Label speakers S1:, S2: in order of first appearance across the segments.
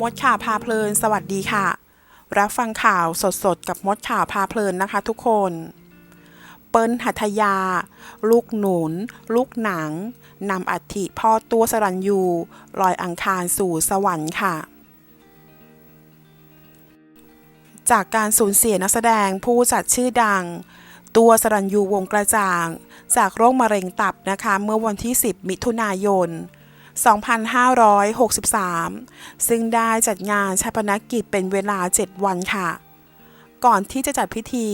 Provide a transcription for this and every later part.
S1: มดข่าวพาเพลิน สวัสดีค่ะ รับฟังข่าวสดๆ กับมดข่าวพาเพลินนะคะทุกคน เปิ้ลหัทยา ลูกหนุน ลูกหนังนำอัฐิพ่อตัวสรัญยูลอยอังคารสู่สวรรค์ค่ะ จากการสูญเสียนักแสดงผู้จัดชื่อดัง ตัวสรัญยูวงกระจ่าง จากโรคมะเร็งตับนะคะ เมื่อวันที่ 10 มิถุนายน 2563 ซึ่งได้จัดงานชาปนกิจเป็นเวลา 7 วันค่ะ ก่อนที่จะจัดพิธี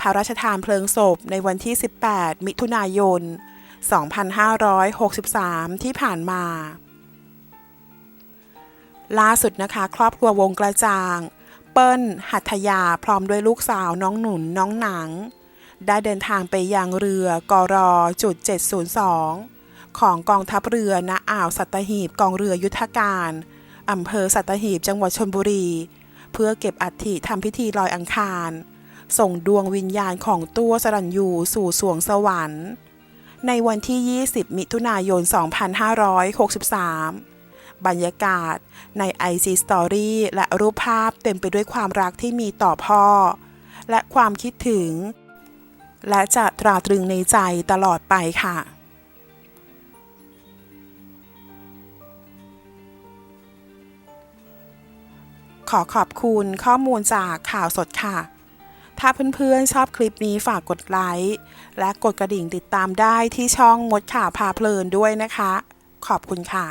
S1: พระราชทานเพลิงศพในวันที่ 18 มิถุนายน 2563 ที่ผ่านมา ล่าสุดนะคะ ครอบครัววงกระจ่าง เปิ้ล หัตถยาพร้อมด้วยลูกสาวน้องหนุนน้องหนัง ได้เดินทางไปยังเรือกรจุด702 ของกองทัพเรือณอ่าวสัตหีบกองเรือยุทธการอำเภอสัตหีบจังหวัดชลบุรี เพื่อเก็บอัฐิทำพิธีลอยอังคาร ส่งดวงวิญญาณของตัวสรัญยูสู่สวงสวรรค์ ในวันที่ 20 มิถุนายน 2563 บรรยากาศใน IC Story และรูปภาพเต็มไปด้วยความรักที่มีต่อพ่อ และความคิดถึง และจะตราตรึงในใจตลอดไปค่ะ ขอขอบคุณข้อมูลจากข่าวสดค่ะ ถ้าเพื่อนๆชอบคลิปนี้ฝากกดไลค์และกดกระดิ่งติดตามได้ที่ช่องมดข่าวพาเพลินด้วยนะคะ ขอบคุณค่ะ